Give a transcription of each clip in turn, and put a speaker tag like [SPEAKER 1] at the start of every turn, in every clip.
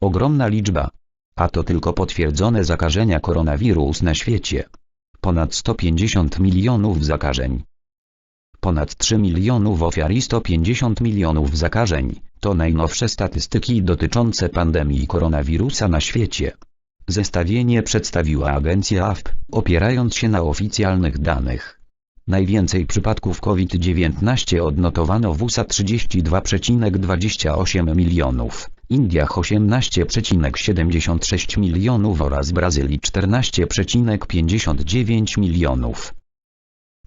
[SPEAKER 1] Ogromna liczba. A to tylko potwierdzone zakażenia koronawirus na świecie. Ponad 150 milionów zakażeń. Ponad 3 milionów ofiar i 150 milionów zakażeń. To najnowsze statystyki dotyczące pandemii koronawirusa na świecie. Zestawienie przedstawiła agencja AFP, opierając się na oficjalnych danych. Najwięcej przypadków COVID-19 odnotowano w USA 32,28 milionów, Indiach 18,76 milionów oraz Brazylii 14,59 milionów.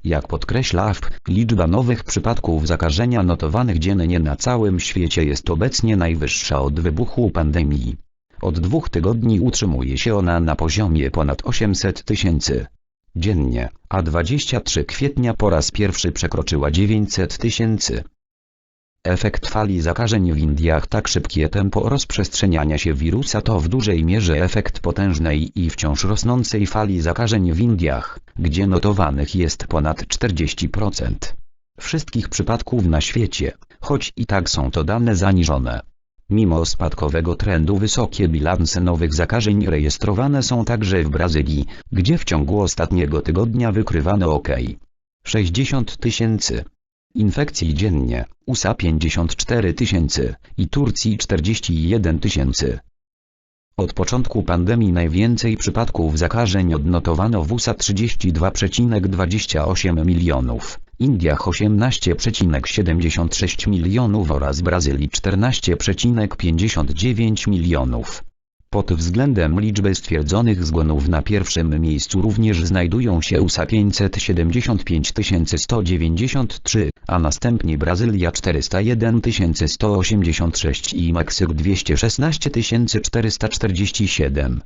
[SPEAKER 1] Jak podkreśla AFP, liczba nowych przypadków zakażenia notowanych dziennie na całym świecie jest obecnie najwyższa od wybuchu pandemii. Od dwóch tygodni utrzymuje się ona na poziomie ponad 800 tysięcy dziennie, a 23 kwietnia po raz pierwszy przekroczyła 900 tysięcy. Efekt fali zakażeń w Indiach Tak szybkie tempo rozprzestrzeniania się wirusa to w dużej mierze efekt potężnej i wciąż rosnącej fali zakażeń w Indiach, gdzie notowanych jest ponad 40% wszystkich przypadków na świecie, choć i tak są to dane zaniżone. Mimo spadkowego trendu wysokie bilanse nowych zakażeń rejestrowane są także w Brazylii, gdzie w ciągu ostatniego tygodnia wykrywano ok. 60 tysięcy infekcji dziennie, USA 54 tysięcy i Turcji 41 tysięcy. Od początku pandemii najwięcej przypadków zakażeń odnotowano w USA 32,28 milionów, Indiach 18,76 milionów oraz Brazylii 14,59 milionów. Pod względem liczby stwierdzonych zgonów na pierwszym miejscu również znajdują się USA 575 193, a następnie Brazylia 401 186 i Meksyk 216 447.